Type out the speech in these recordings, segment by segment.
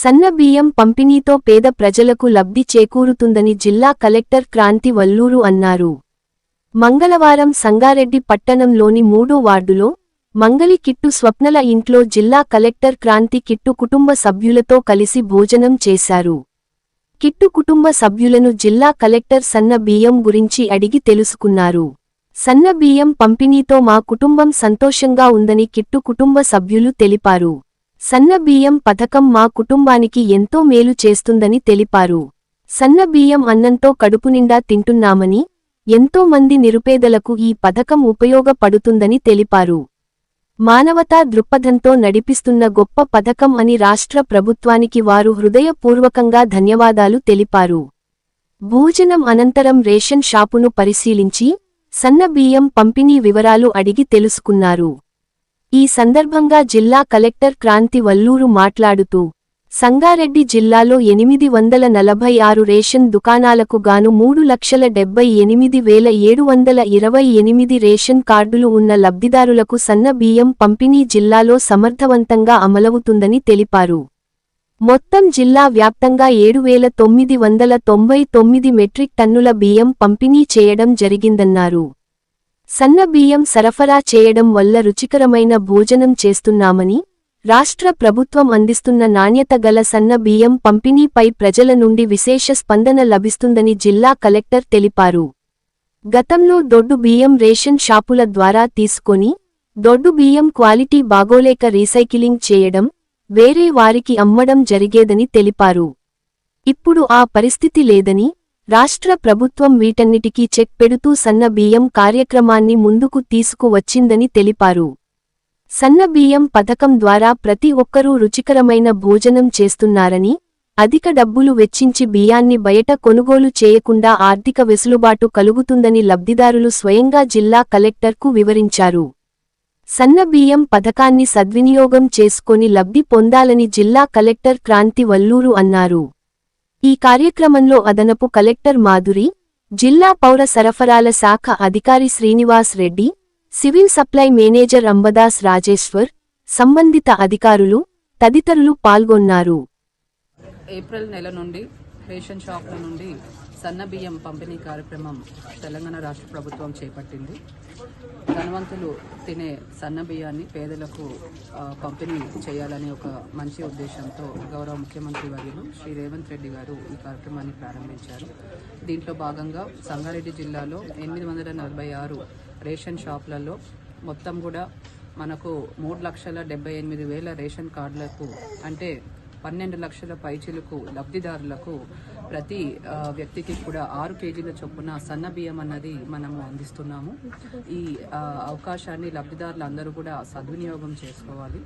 సన్న బియ్యం పంపిణీతో పేద ప్రజలకు లబ్ధి చేకూరుతుందని జిల్లా కలెక్టర్ క్రాంతి వల్లూరు అన్నారు. మంగళవారం సంగారెడ్డి పట్టణంలోని మూడో వార్డులో మంగలి కిట్టు స్వప్నల ఇంట్లో జిల్లా కలెక్టర్ క్రాంతి కిట్టు కుటుంబ సభ్యులతో కలిసి భోజనం చేశారు. కిట్టు కుటుంబ సభ్యులను జిల్లా కలెక్టర్ సన్న బియ్యం గురించి అడిగి తెలుసుకున్నారు. సన్న బియ్యం పంపిణీతో మా కుటుంబం సంతోషంగా ఉందని కిట్టు కుటుంబ సభ్యులు తెలిపారు. సన్నబియ్యం పథకం మా కుటుంబానికి ఎంతో మేలు చేస్తుందని తెలిపారు. సన్న బియ్యం అన్నంతో కడుపునిండా తింటున్నామని ఎంతో మంది నిరుపేదలకు ఈ పథకం ఉపయోగపడుతుందని తెలిపారు. మానవతా దృక్పథంతో నడిపిస్తున్న గొప్ప పథకం అని రాష్ట్ర ప్రభుత్వానికి వారు హృదయపూర్వకంగా ధన్యవాదాలు తెలిపారు. భోజనం అనంతరం రేషన్ షాపును పరిశీలించి సన్న బియ్యం పంపిణీ వివరాలు అడిగి తెలుసుకున్నారు. ఈ సందర్భంగా జిల్లా కలెక్టర్ క్రాంతి వల్లూరు మాట్లాడుతూ సంగారెడ్డి జిల్లాలో ఎనిమిది వందల నలభై ఆరు రేషన్ దుకాణాలకు గాను మూడు లక్షల డెబ్బై ఎనిమిది వేల ఏడు వందల ఇరవై ఎనిమిది రేషన్ కార్డులు ఉన్న లబ్ధిదారులకు సన్న బియ్యం పంపిణీ జిల్లాలో సమర్థవంతంగా అమలవుతుందని తెలిపారు. మొత్తం జిల్లా వ్యాప్తంగా ఏడు వేల తొమ్మిది వందల తొంభై తొమ్మిది మెట్రిక్ టన్నుల బియ్యం పంపిణీ చేయడం జరిగిందన్నారు. సన్న బియ్యం సరఫరా చేయడం వల్ల రుచికరమైన భోజనం చేస్తున్నామని రాష్ట్ర ప్రభుత్వం అందిస్తున్న నాణ్యత గల సన్న బియ్యం పంపిణీపై ప్రజల నుండి విశేష స్పందన లభిస్తుందని జిల్లా కలెక్టర్ తెలిపారు. గతంలో దొడ్డు బియ్యం రేషన్ షాపుల ద్వారా తీసుకొని దొడ్డు బియ్యం క్వాలిటీ బాగోలేక రీసైకిలింగ్ చేయడం వేరే వారికి అమ్మడం జరిగేదని తెలిపారు. ఇప్పుడు ఆ పరిస్థితి లేదని రాష్ట్ర ప్రభుత్వం వీటన్నిటికీ చెక్ పెడుతూ సన్న బియ్యం కార్యక్రమాన్ని ముందుకు తీసుకువచ్చిందని తెలిపారు. సన్న బియ్యం పథకం ద్వారా ప్రతి ఒక్కరూ రుచికరమైన భోజనం చేస్తున్నారని అధిక డబ్బులు వెచ్చించి బియ్యాన్ని బయట కొనుగోలు చేయకుండా ఆర్థిక వెసులుబాటు కలుగుతుందని లబ్ధిదారులు స్వయంగా జిల్లా కలెక్టర్కు వివరించారు. సన్న బియ్యం పథకాన్ని సద్వినియోగం చేసుకొని లబ్ధి పొందాలని జిల్లా కలెక్టర్ క్రాంతి వల్లూరు అన్నారు. ఈ కార్యక్రమంలో అదనపు కలెక్టర్ మాధురి జిల్లా పౌర సరఫరాల శాఖ అధికారి Srinivas Reddy civil supply manager Ambadas Rajeshwar సంబంధిత అధికారులు తదితరులు పాల్గొన్నారు. ఏప్రిల్ నెల నుండి రేషన్ షాపుల నుండి సన్న బియ్యం పంపిణీ కార్యక్రమం తెలంగాణ రాష్ట్ర ప్రభుత్వం చేపట్టింది. ధనవంతులు తినే సన్న బియ్యాన్ని పేదలకు పంపిణీ చేయాలనే ఒక మంచి ఉద్దేశంతో గౌరవ ముఖ్యమంత్రి వర్యులు శ్రీ రేవంత్ రెడ్డి గారు ఈ కార్యక్రమాన్ని ప్రారంభించారు. దీంట్లో భాగంగా సంగారెడ్డి జిల్లాలో ఎనిమిది వందల నలభై ఆరు రేషన్ షాపులలో మొత్తం కూడా మనకు మూడు లక్షల డెబ్బై ఎనిమిది వేల రేషన్ కార్డులకు అంటే పన్నెండు లక్షల పైచిలకు లబ్ధిదారులకు ప్రతి వ్యక్తికి కూడా ఆరు కేజీల చొప్పున సన్న బియ్యం అన్నది మనము అందిస్తున్నాము. ఈ అవకాశాన్ని లబ్ధిదారులు అందరూ కూడా సద్వినియోగం చేసుకోవాలి.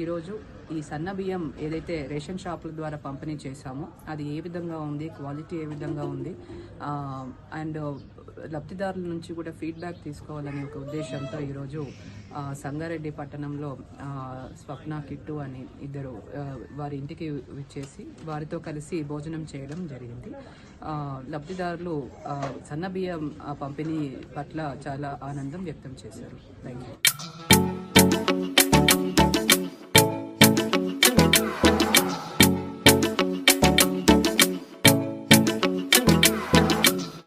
ఈరోజు ఈ సన్న బియ్యం ఏదైతే రేషన్ షాపుల ద్వారా పంపిణీ చేశామో అది ఏ విధంగా ఉంది క్వాలిటీ ఏ విధంగా ఉంది అండ్ లబ్ధిదారుల నుంచి కూడా ఫీడ్బ్యాక్ తీసుకోవాలనే ఒక ఉద్దేశంతో ఈరోజు సంగారెడ్డి పట్టణంలో స్వప్న కిట్టు అని ఇద్దరు వారి ఇంటికి వచ్చేసి వారితో కలిసి భోజనం చేయడం జరిగింది. లబ్ధిదారులు సన్న బియ్యం ఆ, పంపిణీ పట్ల చాలా ఆనందం వ్యక్తం చేశారు. Thank you